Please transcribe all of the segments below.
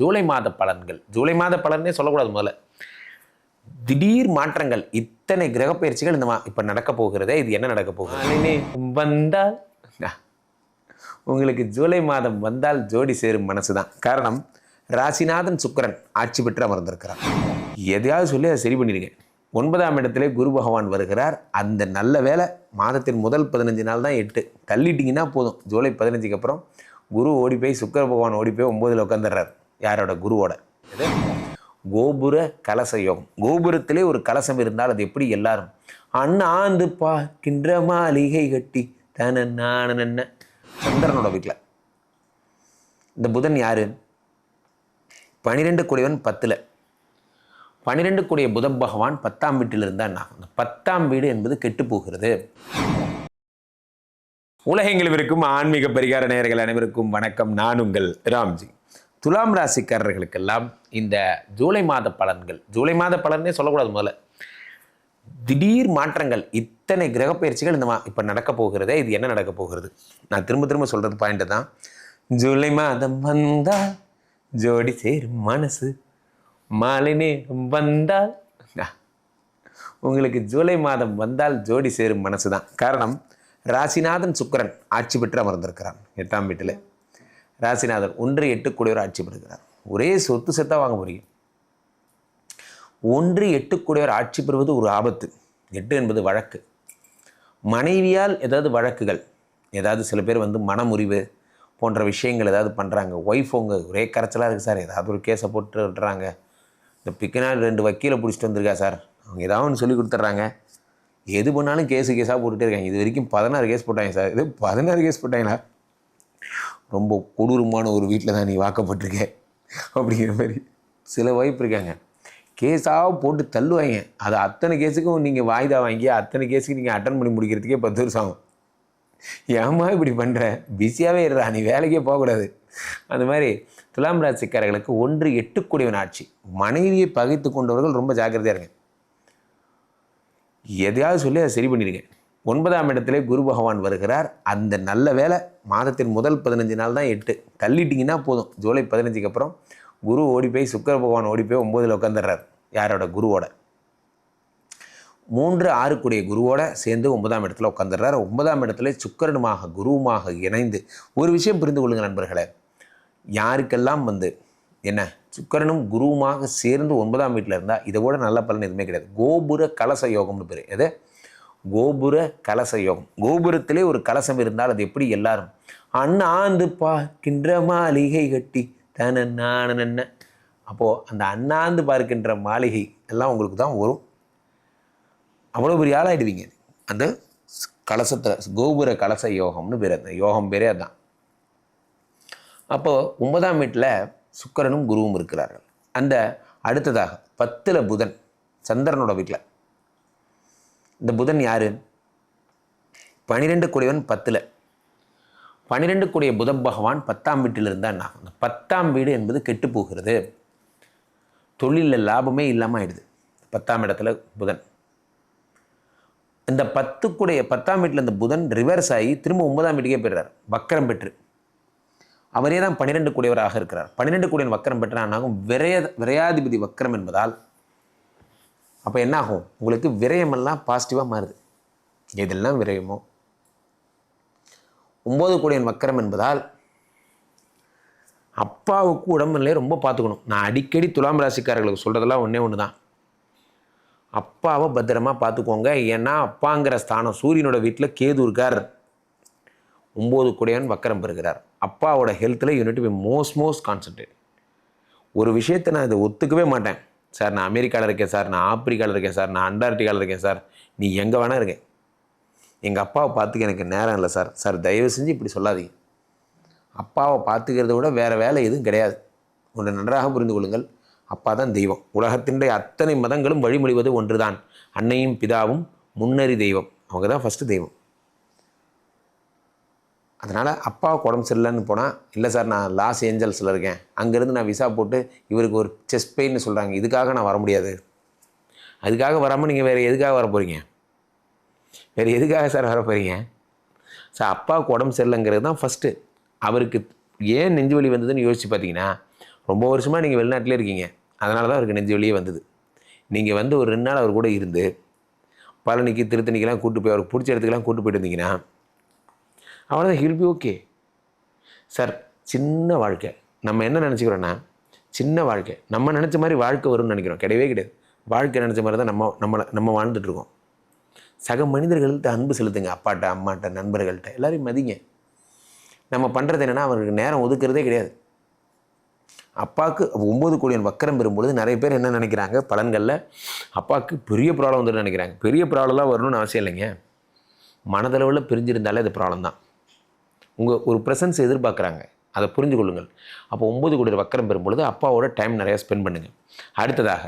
ஜூலை மாத பலன்கள். ஜூலை மாத பலன்னே சொல்லக்கூடாது முதல்ல. திடீர் மாற்றங்கள். இத்தனை கிரக பயிற்சிகள் இந்த மா இப்போ நடக்க போகிறதே. இது என்ன நடக்க போகுது? வந்தால்? உங்களுக்கு ஜூலை மாதம் வந்தால் ஜோடி சேரும் மனசு தான் காரணம் ராசிநாதன் சுக்கிரன் ஆட்சி பெற்று அமர்ந்திருக்கிறார். எதையாவது சொல்லி அதை சரி பண்ணிடுங்க. ஒன்பதாம் இடத்திலே குரு பகவான் வருகிறார். அந்த நல்ல வேலை மாதத்தின் முதல் பதினஞ்சு நாள் தான் எட்டு. தள்ளிட்டிங்கன்னா போதும். ஜூலை பதினஞ்சுக்கு அப்புறம் குரு ஓடி போய் சுக்கிர பகவான் ஓடி போய் ஒம்போதில் உட்காந்துடுறார் யாரோட? குருவோட. கோபுர கலச யோகம் கோபுரத்திலே ஒரு கலசம் இருந்தால் அது எப்படி எல்லாரும்? அண்ணாந்து பார்க்கின்ற மாளிகை கட்டி தன சந்திரனோட வீட்டில் இந்த புதன் யாரு? பனிரெண்டு கூடியவன் பத்தில். பனிரெண்டு கூடிய புதன் பகவான் பத்தாம் வீட்டில் இருந்தால் நான் பத்தாம் வீடு என்பது கெட்டு போகிறது. உலகெங்கிலும் இருக்கும் ஆன்மீக பரிகார நேயர்கள் அனைவருக்கும் வணக்கம். நான் உங்கள் ராம்ஜி. துலாம் ராசிக்காரர்களுக்கெல்லாம் இந்த ஜூலை மாத பலன்கள் ஜூலை மாத பலன்னே சொல்லக்கூடாது முதல்ல. திடீர் மாற்றங்கள் இத்தனை கிரக பயிற்சிகள் இந்த மா இப்போ நடக்க போகிறதே இது என்ன நடக்க போகிறது? நான் திரும்ப திரும்ப சொல்கிறது பாயிண்ட்டு தான். ஜூலை மாதம் வந்தால் ஜோடி சேரும் மனசு மாலை நேரம் வந்தால் உங்களுக்கு ஜூலை மாதம் வந்தால் ஜோடி சேரும் மனசு தான். காரணம் ராசிநாதன் சுக்கிரன் ஆட்சி பெற்று அமர்ந்திருக்கிறான் எட்டாம் வீட்டில். ராசிநாதன் ஒன்று எட்டு கூடியவர் ஆட்சி பெறுகிறார். ஒரே சொத்து சொத்தாக வாங்க முடியும் ஒன்று எட்டு கூடியவர் ஆட்சி பெறுவது ஒரு ஆபத்து. எட்டு என்பது வழக்கு. மனைவியால் ஏதாவது வழக்குகள் ஏதாவது சில பேர் வந்து மனமுறிவு போன்ற விஷயங்கள் ஏதாவது பண்ணுறாங்க ஒய்ஃப் உங்க ஒரே கரைச்சலாக இருக்குது சார். ஏதாவது ஒரு கேஸை போட்டு விட்டுறாங்க. இந்த பிக்கனால் ரெண்டு வக்கீலை பிடிச்சிட்டு வந்திருக்கா சார். அவங்க ஏதாவது ஒன்று சொல்லி கொடுத்துட்றாங்க. எது பண்ணாலும் கேஸு கேஸாக போட்டுகிட்டே இருக்காங்க. இது வரைக்கும் பதினாறு கேஸ் போட்டாங்க சார். இது பதினாறு கேஸ் போட்டாங்களா? ரொம்ப கொடூரமான ஒரு வீட்டில் தான் நீ வாக்கப்பட்டிருக்க அப்படிங்கிற மாதிரி சில வாய்ப்பு இருக்காங்க. கேஸாக போட்டு தள்ளுவாங்க. அது அத்தனை கேஸுக்கும் நீங்கள் வாய்தா வாங்கி அத்தனை கேஸுக்கு நீங்கள் அட்டன் பண்ணி முடிக்கிறதுக்கே பத்து வருஷம் ஆகும். ஏம்மா இப்படி பண்ணுற பிஸியாகவே இருடா நீ வேலைக்கே போகக்கூடாது. அந்த மாதிரி துலாம் ராசிக்காரர்களுக்கு ஒன்று எட்டுக்கூடியவன் ஆட்சி. மனைவியை பகைத்து கொண்டவர்கள் ரொம்ப ஜாக்கிரதையாக இருங்க. எதையாவது சொல்லி அதை சரி பண்ணிடுங்க. ஒன்பதாம் இடத்திலே குரு பகவான் வருகிறார். அந்த நல்ல வேலை மாதத்தின் முதல் பதினஞ்சு நாள் தான் எட்டு. தள்ளிட்டிங்கன்னா போதும். ஜூலை பதினஞ்சுக்கு அப்புறம் குரு ஓடி போய் சுக்கர பகவான் ஓடி போய் ஒம்போதில் உட்காந்துடுறார் யாரோட? குருவோட. மூன்று ஆறுக்குடைய குருவோட சேர்ந்து ஒன்பதாம் இடத்துல உட்காந்துடுறார் ஒன்பதாம் இடத்துல சுக்கிரனுமாக குருவுமாக இணைந்து ஒரு விஷயம் புரிந்து கொள்ளுங்க நண்பர்களே. யாருக்கெல்லாம் வந்து என்ன? சுக்கரனும் குருவுமாக சேர்ந்து ஒன்பதாம் வீட்டில் இருந்தால் இதை விட நல்ல பலன் எதுவுமே கிடையாது. கோபுர கலச யோகம்னு பேர். எது? கோபுர கலச யோகம் கோபுரத்திலே ஒரு கலசம் இருந்தால் அது எப்படி எல்லாரும்? அண்ணாந்து பார்க்கின்ற மாளிகை கட்டி தன அப்போது அந்த அண்ணாந்து பார்க்கின்ற மாளிகை எல்லாம் உங்களுக்கு தான் வரும். அவ்வளோ பெரிய ஆளாயிடுவீங்க. அந்த கலசத்தில் கோபுர கலச யோகம்னு பேர் அந்த யோகம் பேரே அதுதான் அப்போது ஒன்பதாம் வீட்டில் சுக்கரனும் குருவும் இருக்கிறார்கள். அந்த அடுத்ததாக பத்தில் புதன் சந்திரனோட வீட்டில். இந்த புதன் யாரு? பனிரெண்டு கூடியவன் பத்தில். பனிரெண்டு கூடிய புதன் பகவான் பத்தாம் வீட்டில் இருந்தால் என்ன ஆகும்? அந்த பத்தாம் வீடு என்பது கெட்டு போகிறது. தொழிலில் லாபமே இல்லாமல் ஆயிடுது. பத்தாம் இடத்துல புதன். இந்த பத்துக்குடைய பத்தாம் வீட்டில் இந்த புதன் ரிவர்ஸ் ஆகி திரும்ப ஒன்பதாம் வீட்டுக்கே போயிடுறார். வக்கரம் பெற்று. அவரே தான் பன்னிரெண்டு கூடியவராக இருக்கிறார். பன்னிரெண்டு கூடியன் வக்கரம் பெற்றானாகும் விரைய விரையாதிபதி வக்கரம் என்பதால் அப்போ என்ன ஆகும் உங்களுக்கு விரயமெல்லாம் பாசிட்டிவாக மாறுது. எதெல்லாம் விரயமோ? ஒம்பது கூடியன் வக்கரம் என்பதால் அப்பாவுக்கு உடம்புநிலையை ரொம்ப பார்த்துக்கணும். நான் அடிக்கடி துலாம் ராசிக்காரர்களுக்கு சொல்கிறதெல்லாம் ஒன்றே ஒன்று தான் அப்பாவை பத்திரமா பார்த்துக்கோங்க. ஏன்னா அப்பாங்கிற ஸ்தானம் சூரியனோட வீட்டில் கேது இருக்கார். ஒம்பது குடையன் வக்கரம் பெறுகிறார். அப்பாவோட ஹெல்த்தில் you need be most most concentrate ஒரு விஷயத்தை நான் இதை ஒத்துக்கவே மாட்டேன். சார் நான் அமெரிக்காவில் இருக்கேன் சார் நான் ஆப்பிரிக்காவில் இருக்கேன் சார் நான் அண்டார்டிகாவில் இருக்கேன் சார். நீ எங்கே வேணால் இருக்கேன் எங்கள் அப்பாவை பார்த்துக்க எனக்கு நேரம் இல்லை சார். சார் தயவு செஞ்சு இப்படி சொல்லாதீங்க. அப்பாவை பார்த்துக்கிறத விட வேறு வேலை எதுவும் கிடையாது. ஒன்று நன்றாக புரிந்து கொள்ளுங்கள். அப்பா தான் தெய்வம். உலகத்தினுடைய அத்தனை மதங்களும் வழிமொழிவது ஒன்றுதான். அன்னையும் பிதாவும் முன்னறி தெய்வம். அவங்க தான் ஃபஸ்ட்டு தெய்வம். அதனால் அப்பாவுக்கு உடம்பு சரியில்லைன்னு போனால் இல்லை சார் நான் லாஸ் ஏஞ்சல்ஸில் இருக்கேன். அங்கேருந்து நான் விசா போட்டு இவருக்கு ஒரு செஸ்ட் பெயின்னு சொல்கிறாங்க இதுக்காக நான் வர முடியாது. அதுக்காக வராமல் நீங்கள் வேறு எதுக்காக வர போகிறீங்க வேறு எதுக்காக சார் வர போகிறீங்க சார் அப்பாவுக்கு உடம்பு சரியில்லைங்கிறது தான் ஃபஸ்ட்டு அவருக்கு ஏன் நெஞ்சு வலி வந்ததுன்னு யோசிச்சு பார்த்தீங்கன்னா ரொம்ப வருஷமாக நீங்கள் வெளிநாட்டிலே இருக்கீங்க. அதனால தான் அவருக்கு நெஞ்சு வலியே வந்தது. நீங்கள் வந்து ஒரு ரெண்டு நாள் அவர் கூட இருந்து பழனிக்கு திருத்தணிக்கெலாம் கூட்டு போய் அவருக்கு பிடிச்ச இடத்துக்கெலாம் கூட்டு போயிட்டு இருந்தீங்கன்னா அவ்வளோதான் ஹில் பி ஓகே சார் சின்ன வாழ்க்கை. நம்ம என்ன நினச்சிக்கிறோன்னா சின்ன வாழ்க்கை. நம்ம நினச்ச மாதிரி வாழ்க்கை வரும்னு நினைக்கிறோம். கிடையவே கிடையாது. வாழ்க்கை நினச்ச மாதிரி தான் நம்ம நம்மளை நம்ம வாழ்ந்துட்டுருக்கோம் சக மனிதர்கள்ட்ட அன்பு செலுத்துங்க. அப்பாட்ட அம்மாட்ட நண்பர்கள்ட்ட. எல்லோரையும் மதிங்க. நம்ம பண்ணுறது என்னென்னா அவருக்கு நேரம் ஒதுக்குறதே கிடையாது. அப்பாவுக்கு ஒம்பது கோடியன் வக்கரம் பெறும்பொழுது நிறைய பேர் என்ன நினைக்கிறாங்க? பலன்களில் அப்பாவுக்கு பெரிய ப்ராப்ளம் வந்துட்டு நினைக்கிறாங்க. பெரிய ப்ராப்ளம்லாம் வரணும்னு அவசியம் இல்லைங்க. மனதளவில் பிரிஞ்சிருந்தாலே அது ப்ராப்ளம் தான். உங்கள் ஒரு ப்ரெசன்ஸ் எதிர்பார்க்குறாங்க. அதை புரிஞ்சு கொள்ளுங்கள் அப்போ ஒம்பது கோடி வக்கரம் பெறும்பொழுது அப்பாவோட டைம் நிறையா ஸ்பெண்ட் பண்ணுங்கள் அடுத்ததாக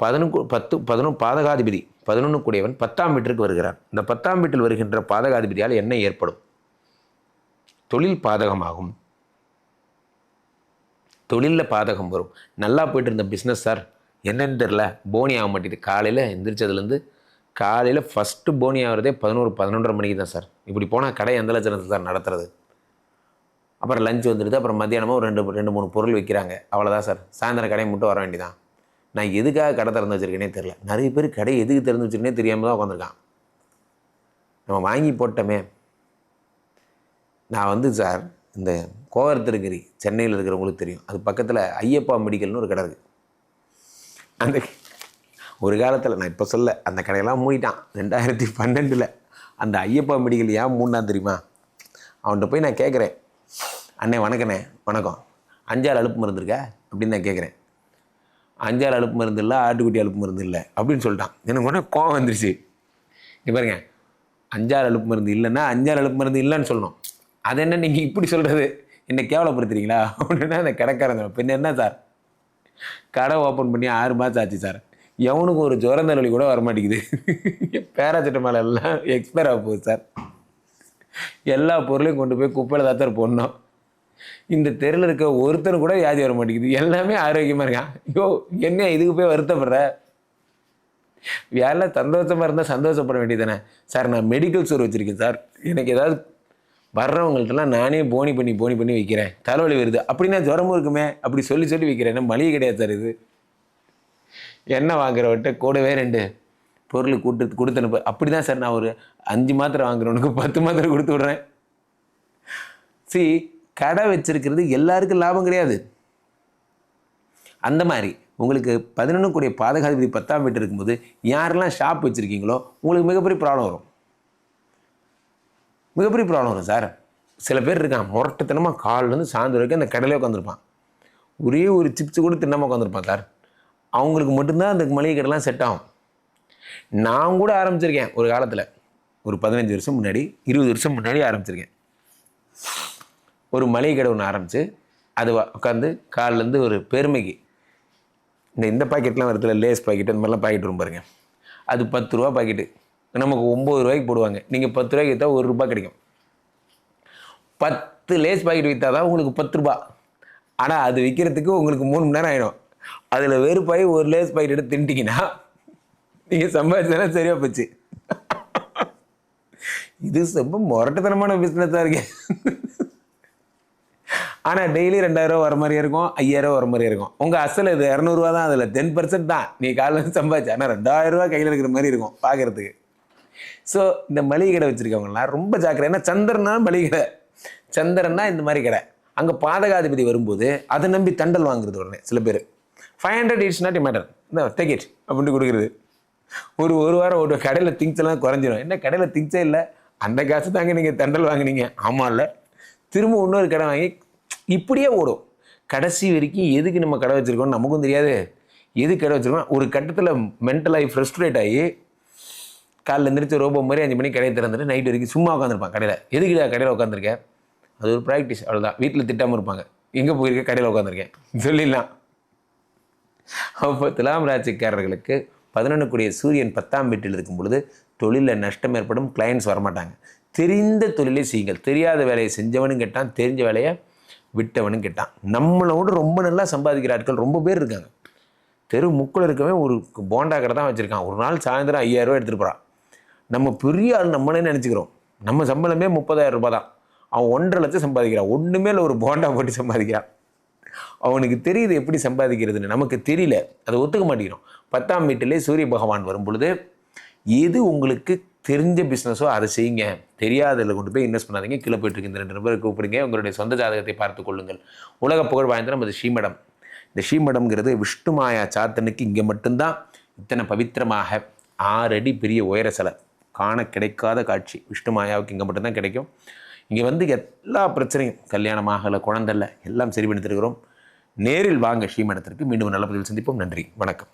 பதினொன்று பத்து பதினொன்று பாதகாதிபதி பதினொன்று கூடியவன் பத்தாம் வீட்டிற்கு வருகிறான். இந்த பத்தாம் வீட்டில் வருகின்ற பாதகாதிபதியால் என்ன ஏற்படும்? தொழில் பாதகமாகும். தொழிலில் பாதகம் வரும். நல்லா போயிட்டு இருந்த பிஸ்னஸ் சார் என்னன்னு தெரில போனி ஆக மாட்டேது காலையில் எந்திரிச்சதுலேருந்து காலையில் ஃபஸ்ட்டு போனி ஆகிறதே பதினோரு பதினொன்றரை மணிக்கு தான் சார். இப்படி போனால் கடை எந்த லட்சணத்தில் சார் நடத்துறது? அப்புறம் லஞ்ச் வந்துடுது அப்புறம் மத்தியானமாக ஒரு ரெண்டு ரெண்டு மூணு பொருள் விற்கிறாங்க அவ்வளோதான் சார். சாயந்தரம் கடையை மட்டும் வர வேண்டியதான் நான் எதுக்காக கடை திறந்து வச்சுருக்கேனே தெரில நிறைய பேர் கடை எதுக்கு திறந்து வச்சுருக்கேனே தெரியாமல் தான் உட்காந்துருக்கான் நம்ம வாங்கி போட்டோமே. நான் வந்து சார் இந்த கோவரத்திருக்கிரி சென்னையில் இருக்கிறவங்களுக்கு தெரியும். அது பக்கத்தில் ஐயப்பா மெடிக்கல்னு ஒரு கடை இருக்குது அந்த ஒரு காலத்தில் நான் இப்போ சொல்ல அந்த கடையெல்லாம் மூடிட்டான். ரெண்டாயிரத்தி பன்னெண்டில் அந்த ஐயப்பா மெடிக்கல் ஏன் மூணான் தெரியுமா? அவன்கிட்ட போய் நான் கேட்குறேன் அண்ணே வணக்கண்ணே வணக்கம். அஞ்சாறு அலுப்பு மருந்து இருக்கா? அப்படின்னு நான் கேட்குறேன் அஞ்சாறு அலுப்பு மருந்து இல்லை ஆட்டுக்குட்டி அலுப்பு மருந்து இல்லை அப்படின்னு சொல்லிட்டான். எனக்கு உடனே கோவம் வந்துருச்சு. இப்போ பாருங்க அஞ்சாறு அலுப்பு மருந்து இல்லைன்னா அஞ்சாறு அலுப்பு மருந்து இல்லைன்னு சொல்லணும். அது என்ன நீங்கள் இப்படி சொல்கிறது என்னை கேவலப்படுத்துறீங்களா? அப்படின்னா அந்த கடைக்காரன் பின்ன என்ன சார்? கடை ஓப்பன் பண்ணி ஆறு மாதம் ஆச்சு சார். எவனுக்கு ஒரு ஜுரம் தலைவலி கூட வரமாட்டேங்குது. பேராசிட்டமால் எல்லாம் எக்ஸ்பயர் ஆக போகுது சார். எல்லா பொருளையும் கொண்டு போய் குப்பையில் தான் சார் போடணும். இந்த தெருவில் இருக்க ஒருத்தர் கூட வியாதி வர மாட்டேங்குது எல்லாமே ஆரோக்கியமாக இருக்கான் ஐயோ என்ன இதுக்கு போய் வருத்தப்படுற? வேலை சந்தோஷமாக இருந்தால் சந்தோஷப்பட வேண்டியதானே சார் நான் மெடிக்கல் ஸ்டோர் வச்சுருக்கேன் சார். எனக்கு ஏதாவது வர்றவங்கள்ட்டலாம் நானே போனி பண்ணி போனி பண்ணி வைக்கிறேன். தலைவலி வருது. அப்படின்னா ஜுரமும் இருக்குமே. அப்படி சொல்லி சொல்லி வைக்கிறேன். என்ன மளிகை கிடையாது சார் இது? எண்ணெய் வாங்குறவர்கிட்ட கூடவே ரெண்டு பொருள் கூட்டு கொடுத்து அனுப்பு அப்படி தான் சார் நான் ஒரு அஞ்சு மாத்திரை வாங்குறவனுக்கு பத்து மாத்திரை கொடுத்து விட்றேன். சி கடை வச்சிருக்கிறது எல்லாருக்கும் லாபம் கிடையாது. அந்த மாதிரி உங்களுக்கு பதினொன்று கூடிய பாதகாதிபதி பத்தாம் வீட்டு இருக்கும்போது யாரெல்லாம் ஷாப் வச்சுருக்கீங்களோ உங்களுக்கு மிகப்பெரிய ப்ராப்ளம் வரும். மிகப்பெரிய ப்ராப்ளம் வரும் சார். சில பேர் இருக்கான் முரட்டுத்தனமாக கால்லேருந்து சாயந்தரம் வரைக்கும் அந்த கடையிலே உட்காந்துருப்பான் ஒரே ஒரு சிப்ஸ் கூட தின்னாமல் உட்காந்துருப்பான் சார். அவங்களுக்கு மட்டும்தான் அந்த மளிகை கடைலாம் செட் ஆகும். நான் கூட ஆரம்பிச்சிருக்கேன் ஒரு காலத்தில். ஒரு பதினஞ்சு வருஷம் முன்னாடி இருபது வருஷம் முன்னாடி ஆரம்பிச்சிருக்கேன். ஒரு மளிகை கடை ஒன்று ஆரம்பித்து அது உட்காந்து காலிலேருந்து ஒரு பெருமைக்கு. இந்த இந்த பாக்கெட்லாம் வரதுல லேஸ் பாக்கெட் அந்த மாதிரிலாம் பாக்கெட் வரும் பாருங்க. அது பத்து ரூபா பாக்கெட்டு. நமக்கு ஒம்பது ரூபாய்க்கு போடுவாங்க. நீங்கள் பத்து ரூபாய்க்கு விற்றா ஒரு ரூபாய் கிடைக்கும். பத்து லேஸ் பாக்கெட் விற்றா தான் உங்களுக்கு பத்து ரூபா. ஆனால் அது விற்கிறதுக்கு உங்களுக்கு மூணு மணி நேரம் ஆகிடும் அதில் வெறுப்பாய் ஒரு லேஸ் பாக்கெட் எடுத்து தின்ட்டிங்கன்னா நீங்கள் சம்பாதிச்சாலும் சரியாக போச்சு. இது ரொம்ப முரட்டுத்தனமான பிஸ்னஸாக இருக்கு. ஆனால் டெய்லி ரெண்டாயிரம் வர மாதிரியே இருக்கும் ஐயாயிரம் வர மாதிரியே இருக்கும். உங்கள் அசல் இது இரநூறுவா தான் அதில் டென் பர்சன்ட் தான். நீ காலையில் சம்பாதிச்சு ஆனால் ரெண்டாயிரரூவா கையில் இருக்கிற மாதிரி இருக்கும் பார்க்குறதுக்கு ஸோ இந்த மளிகை கடை வச்சுருக்கவங்கலாம் ரொம்ப ஜாக்கிரதை. ஏன்னா சந்திரனா மளிகை கடை. சந்திரன்னா இந்த மாதிரி கடை. அங்கே பாதகாதிபதி வரும்போது அதை நம்பி தண்டல் வாங்குறது உடனே சில பேர். Five hundred it's not matter இந்த டேக் அப்படின்ட்டு கொடுக்குறது. ஒரு ஒரு வாரம் ஒரு கடையில் திங்ஸ் எல்லாம் குறைஞ்சிடும் என்ன கடையில் திங்ஸே இல்லை. அந்த காசு தாங்க நீங்கள் தண்டல் வாங்குனீங்க. ஆமாம் இல்லை. திரும்ப இன்னொரு கடை வாங்கி இப்படியே ஓடும். கடைசி வரைக்கும் எதுக்கு நம்ம கடை வச்சுருக்கோம் நமக்கும் தெரியாது. எது கடை வச்சுருக்கோம் ஒரு கட்டத்தில் மென்டலாகி ஃப்ரஸ்ட்ரேட் ஆகி காலைல எந்திரிச்சு ரோபோ மாதிரி அஞ்சு மணிக்கு கடையை திறந்துட்டு நைட் வரைக்கும் சும்மா உட்காந்துருப்பான் கடையில். எதுக்கு கடையில் உட்காந்துருக்கேன் அது ஒரு ப்ராக்டிஸ் அவ்வளோதான் வீட்டில் திட்டாமல் இருப்பாங்க. எங்கே போயிருக்க? கடையில் உட்காந்துருக்கேன் சொல்லிடலாம். அப்போ துலாம் ராசிக்காரர்களுக்கு பதினொன்றுக்குரிய சூரியன் பத்தாம் வீட்டில் இருக்கும் பொழுது தொழிலில் நஷ்டம் ஏற்படும் கிளைண்ட்ஸ் வரமாட்டாங்க. தெரிந்த தொழிலை செய்யுங்கள். தெரியாத வேலையை செஞ்சவனும் கேட்டான் தெரிஞ்ச வேலையை விட்டவனும் கேட்டான். நம்மளோட ரொம்ப நல்லா சம்பாதிக்கிற ஆட்கள் ரொம்ப பேர் இருக்காங்க. தெரு முக்கில் இருக்கவே ஒரு போண்டா கடை தான் வச்சுருக்கான். ஒரு நாள் சாயந்தரம் ஐயாயிரரூவா எடுத்துகிட்டு போகிறான் நம்ம பெரிய ஆள் நம்மளே நினச்சிக்கிறோம். நம்ம சம்பளமே முப்பதாயிரம் ரூபாய் தான். அவன் ஒன்றரை லட்சம் சம்பாதிக்கிறான். ஒன்றுமே இல்லை ஒரு போண்டா போட்டு சம்பாதிக்கிறான். அவனுக்கு தெரியுது எப்படி சம்பாதிக்கிறதுன்னு. நமக்கு தெரியல. அதை ஒத்துக்க மாட்டேங்கிறோம். பத்தாம் வீட்டிலே சூரிய பகவான் வரும் பொழுது எது உங்களுக்கு தெரிஞ்ச பிஸ்னஸோ அதை செய்யுங்க. தெரியாததில் கொண்டு போய் இன்வெஸ்ட் பண்ணாதீங்க. கீழே போயிட்டு இருக்கு. இந்த ரெண்டு நபரை கூப்பிடுங்க. உங்களுடைய சொந்த ஜாதகத்தை பார்த்து கொள்ளுங்கள். உலக புகழ் வாய்ந்த நமது ஸ்ரீமடம். இந்த ஸ்ரீமடம்ங்கிறது விஷ்ணுமாயா சாத்தனுக்கு இங்கே மட்டும்தான் இத்தனை பவித்திரமாக ஆறு அடி பெரிய உயர சிலை. காண கிடைக்காத காட்சி. விஷ்ணு மாயாவுக்கு இங்கே மட்டும்தான் கிடைக்கும். இங்கே வந்து எல்லா பிரச்சனையும் கல்யாணம் ஆகலை குழந்தை எல்லாம் சரி பண்ணி தருகிறோம் நேரில் வாங்க ஸ்ரீமடத்திற்கு மீண்டும் நல்ல பதிவில் சந்திப்போம். நன்றி வணக்கம்.